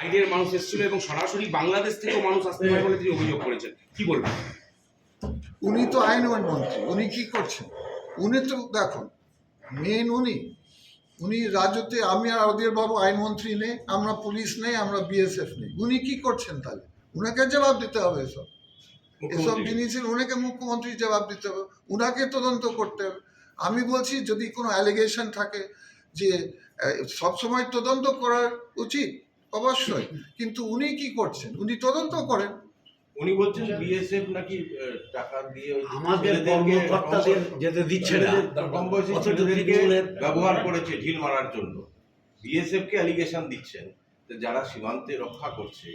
বাইরের মানুষ এসেছিল এবং সরাসরি বাংলাদেশ থেকেও মানুষ আসতে পারে বলে তিনি অভিযোগ করেছেন। কি বলবেন? উনি তো আইন মন্ত্রী উনি কি করছেন? উনি তো দেখুন মেন উনি। উনি রাজ্যতে আমি আর ওদের বাবু আইনমন্ত্রী নেই আমরা পুলিশ নেই আমরা বিএসএফ নেই। উনি কি করছেন তাহলে? উনাকে জবাব দিতে হবে এসব। এসব জিনিসের উনাকে মুখ্যমন্ত্রী জবাব দিতে হবে। উনাকে তদন্ত করতে হবে। আমি বলছি যদি কোনো অ্যালিগেশন থাকে যে সবসময় তদন্ত করার উচিত অবশ্যই। কিন্তু উনি কি করছেন? উনি তদন্ত করেন। উনি বলছেন বিএসএফ নাকি টাকা দিয়ে আমাদের কর্মকর্তাদের যেতে দিচ্ছে না। কম বয়সী ছেলেদেরকে ব্যবহার করেছে ঢিল মারার জন্য। বিএসএফ কে অ্যালিগেশন দিচ্ছেন। যে যারা সীমান্তে রক্ষা করছে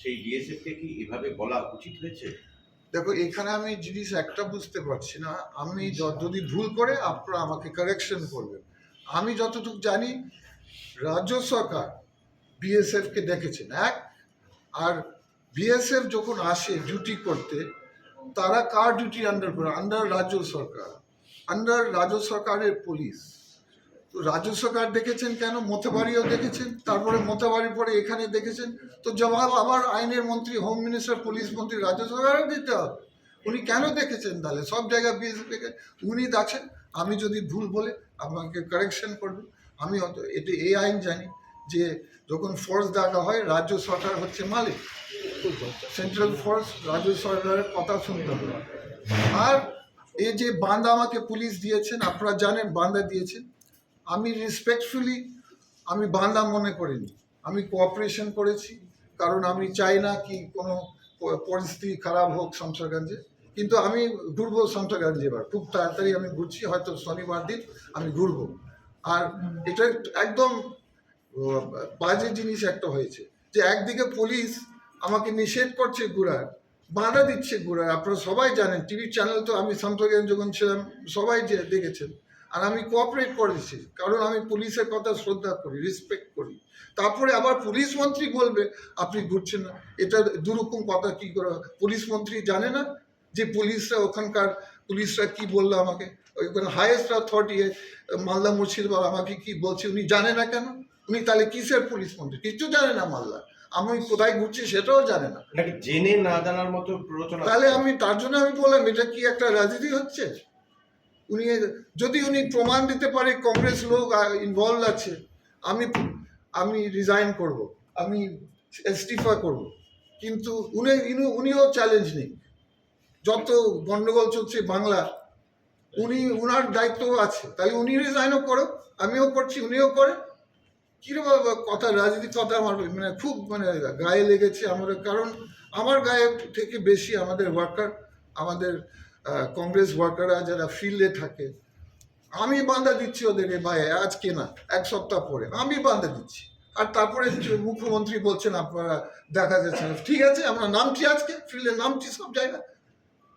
সেই বিএসএফ কে কি এভাবে বলা উচিত হয়েছে? দেখো এখানে আমি জিনিস একটা বুঝতে পারছি না। আমি যদি ভুল করে আপনারা আমাকে কারেকশন করবেন। আমি যতটুকু জানি রাজ্য সরকার বিএসএফকে ডেকেছেন এক। আর বিএসএফ যখন আসে ডিউটি করতে, তারা কার ডিউটি আন্ডার করে? আন্ডার রাজ্য সরকার। আন্ডার রাজ্য সরকারের পুলিশ তো রাজ্য সরকার দেখেছেন কেন? মতেবাড়িও দেখেছেন। তারপরে মতেবাড়ির পরে এখানে দেখেছেন। তো জবাব আবার আইনের মন্ত্রী হোম মিনিস্টার পুলিশ মন্ত্রী রাজ্য সরকারও দিতে হবে। উনি কেন দেখেছেন তাহলে? সব জায়গায় বিএসএফ উনি আছেন। আমি যদি ভুল বলে আমাকে কারেকশন করবেন আমি হয়তো এটি এই আইন জানি। যে যখন ফোর্স ডাকা হয়, রাজ্য সরকার হচ্ছে মালিক। সেন্ট্রাল ফোর্স রাজ্য সরকারের কথা শুনতে হবে। আর এই যে বান্দা আমাকে পুলিশ দিয়েছেন, আপনারা জানেন বান্দা দিয়েছেন। আমি রেসপেক্টফুলি আমি বান্দা মনে করিনি। আমি কোঅপারেশন করেছি, কারণ আমি চাই না কি কোনো পরিস্থিতি খারাপ হোক শামসারগঞ্জে কিন্তু আমি ঘুরবো শামসারগঞ্জে এবার। খুব তাড়াতাড়ি আমি ঘুরছি, হয়তো শনিবার দিন আমি ঘুরবো। আর এটা একদম বাজে জিনিস একটা হয়েছে যে একদিকে পুলিশ আমাকে নিষেধ করছে ঘোরার বাধা দিচ্ছে ঘোরার আপনারা সবাই জানেন, টিভি চ্যানেল তো আমি শামসারগঞ্জ যখন ছিলাম, সবাই যে দেখেছেন। আর আমি কোঅপারেট করেছি, কারণ আমি পুলিশের কথা শ্রদ্ধা করি রেসপেক্ট করি। তারপরে আবার পুলিশ মন্ত্রী বলবে, আপনি ঘুরছেন না। এটা দুরকম কথা কি করে পুলিশ মন্ত্রী জানে না যে পুলিশরা ওখানকার, পুলিশরা কি বলল আমাকে? ওইখানে হায়েস্ট অথরিটি মালদা মুর্শিদাবাদ আমাকে কি বলছে উনি জানে না কেন? উনি তাহলে কিসের পুলিশ মন্ত্রী? কিছু জানে না মালদা। আমি কোথায় ঘুরছি সেটাও জানে না। জেনে না জানার মতো প্ররোচনা? তাহলে আমি তার জন্য আমি বললাম এটা কি একটা রাজনীতি হচ্ছে? উনি যদি উনি প্রমাণ দিতে পারে কংগ্রেস লোক ইনভলভ আছে আমি আমি রিজাইন করব আমি ইস্তিফা করব। কিন্তু উনি উনিও চ্যালেঞ্জ নেই। যত গন্ডগোল চলছে বাংলা উনি উনার দায়িত্ব আছে। তাই উনি রিজাইনও করো আমিও করছি উনিও করে কীরকম কথা রাজনীতি কথা আমার মানে খুব মানে গায়ে লেগেছে আমাদের কারণ আমার গায়ে থেকে বেশি আমাদের ওয়ার্কার আমাদের কংগ্রেস ওয়ার্কাররা যারা ফিল্ডে থাকে, আমি বান্ধা দিচ্ছি ওদেরকে ভাই আজকে না, এক সপ্তাহ পরে, আমি বান্ধা দিচ্ছি। আর তারপরে মুখ্যমন্ত্রী বলছেন, আপনারা দেখা যাচ্ছে। ঠিক আছে, আমরা নামছি আজকে ফিল্ডে নামছি, সব জায়গায়।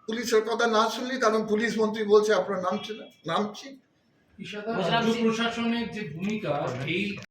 পুলিশের কথা না শুনলি, কারণ পুলিশ মন্ত্রী বলছে আপনারা নামছে না, নামছি। প্রশাসনের যে ভূমিকা, এই